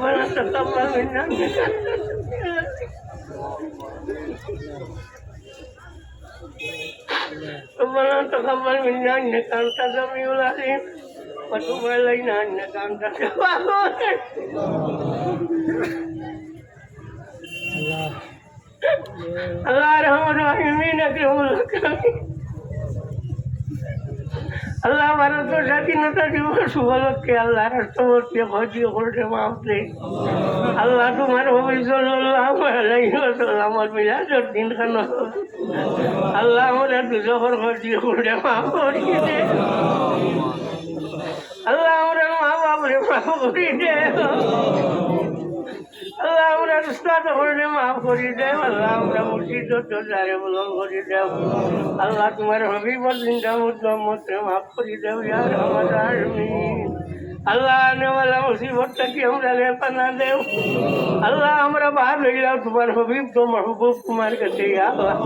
Wala sa tapangin ng Tumalang takamal minan, nakanta sa miulasin. Patumalay na, nakanta sa. আল্লাহ রহমান রহিমিন আকরামুল আকরামিন আল্লাহ ভারত স্বাধীনতা দিবস উপলক্ষে আল্লাহ রাষ্ট্রপতি হজিও করে মাপতে আল্লাহ তোমার ভবিষ্যৎ আমার মিলাজর দিন খান আল্লাহ আমরা দুজোর হজিও করে মাপ করিয়ে দে। আল্লাহ আমরা মা বাবরে মাফ করিয়ে দে। তোমার মাফ করি দেও আল্লাহ আমরা মুর্শিদ তারে বলম করি দেও আল্লাহ তোমার হবিবর জিন্দা মুহাম্মদ মাফ করি দেও ইয়া রহমান আমিন আল্লাহ আনেওয়ালা মুসিবতটা কি আমরা লেপানা দেও? আল্লাহ আমরা বাহার হইলাম তোমার হবিব তো মাহবুব তোমার কাছে, ইয়া আল্লাহ।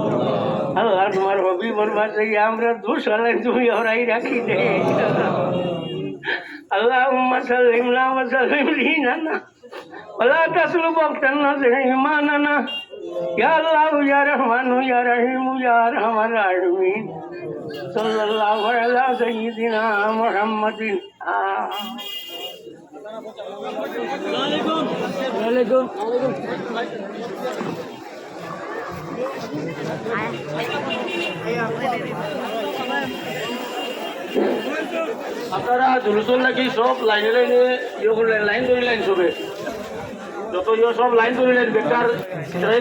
আল্লাহ তোমার হবি হবিবর বাসে আমরা দোষ আলাই তুমি ওরাই রাখি দে। আল্লাহ সালিম না না। वला तसलुब अक्सरना से ईमानना या अल्लाह या रहमान या रहीम या रहमान। रहीम सल्लल्लाहु अलैहि सय्यदिना मुहम्मदिन। वालेकुम আপনারা জুলুসুল নাকি সব লাইনে লাইনে লাইন ধরে লাইন সবে যত ইয়ে সব লাইন ধরে নেন বেকার।